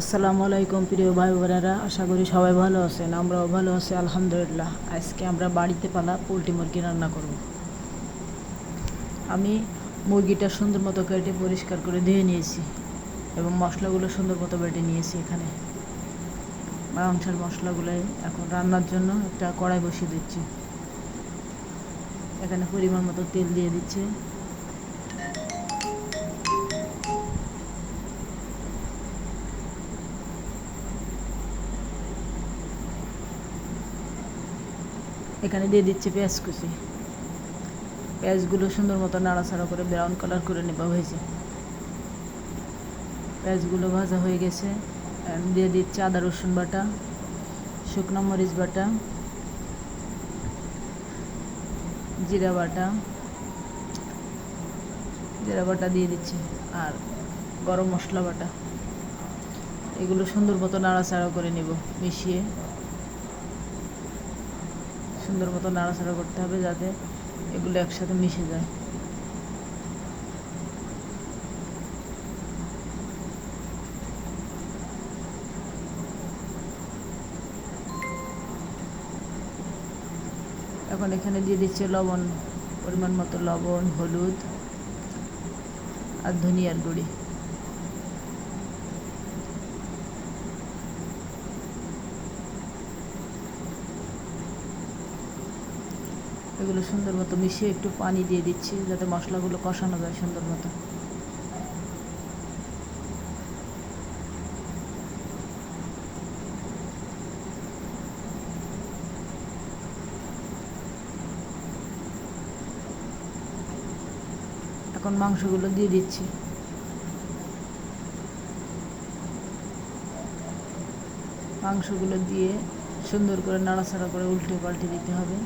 আসসালামু আলাইকুম, প্রিয় ভাই বোনেরা। আশা করি সবাই ভালো আছেন, আমরাও ভালো আছি, আলহামদুলিল্লাহ। আজকে আমরা বাড়িতে পালা পোলট্রি মুরগি রান্না করব। আমি মুরগিটা সুন্দর মতো কেটে পরিষ্কার করে ধুয়ে নিয়েছি এবং মশলাগুলো সুন্দর মতো বেটে নিয়েছি এখানে। মাংসের মশলাগুলোই এখন রান্নার জন্য একটা কড়াই বসিয়ে দিচ্ছি। এখানে পরিমাণ মতো তেল দিয়ে দিচ্ছে। এখানে দিয়ে দিচ্ছে পেঁয়াজ কুচি। পেঁয়াজগুলো সুন্দর মতো নাড়াচাড়া করে ব্রাউন কালার করে নেওয়া হয়েছে। পেঁয়াজগুলো ভাজা হয়ে গেছে। দিয়ে দিচ্ছে আদা, রসুন বাটা, শুকনো মরিচ বাটা, জিরা বাটা জিরা বাটা দিয়ে দিচ্ছে, আর গরম মশলা বাটা। এগুলো সুন্দর মতো নাড়াচাড়া করে নেব মিশিয়ে। সুন্দর মতো নাড়াচাড়া করতে হবে যাতে এগুলো একসাথে মিশে যায়। এখন এখানে দিয়ে দিচ্ছে লবণ, পরিমাণ মতো লবণ, হলুদ আর ধনিয়ার গুঁড়ি। এগুলো সুন্দর মতো মিশিয়ে একটু পানি দিয়ে দিচ্ছি, যাতে মশলাগুলো কষানো যায় সুন্দর মতো। এখন মাংসগুলো দিয়ে দিচ্ছি। মাংসগুলো দিয়ে সুন্দর করে নাড়াচাড়া করে উল্টে পাল্টে দিতে হবে।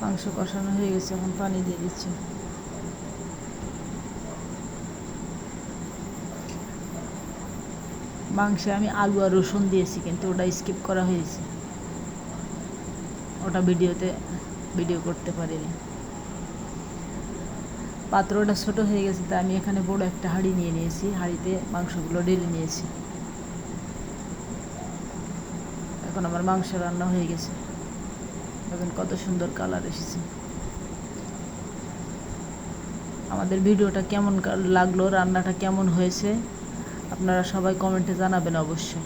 মাংস কষানো হয়ে গেছে, এখন পানি দিয়ে দিচ্ছি। মাংসে আমি আলু আর রসুন দিয়েছি, কিন্তু ওটা স্কিপ করা হয়েছে। ওটা ভিডিওতে ভিডিও করতে পারিনি। পাত্রটা ছোট হয়ে গেছে তাই আমি এখানে বড় একটা হাঁড়ি নিয়ে নিয়েছি। হাঁড়িতে মাংসগুলো ঢেলে নিয়েছি। এখন আমার মাংস রান্না হয়ে গেছে। দেখুন কত সুন্দর কালার এসেছে। আমাদের ভিডিওটা কেমন লাগল, রান্নাটা কেমন হয়েছে, আপনারা সবাই কমেন্টে জানাবেন অবশ্যই।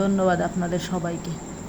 ধন্যবাদ আপনাদের সবাইকে।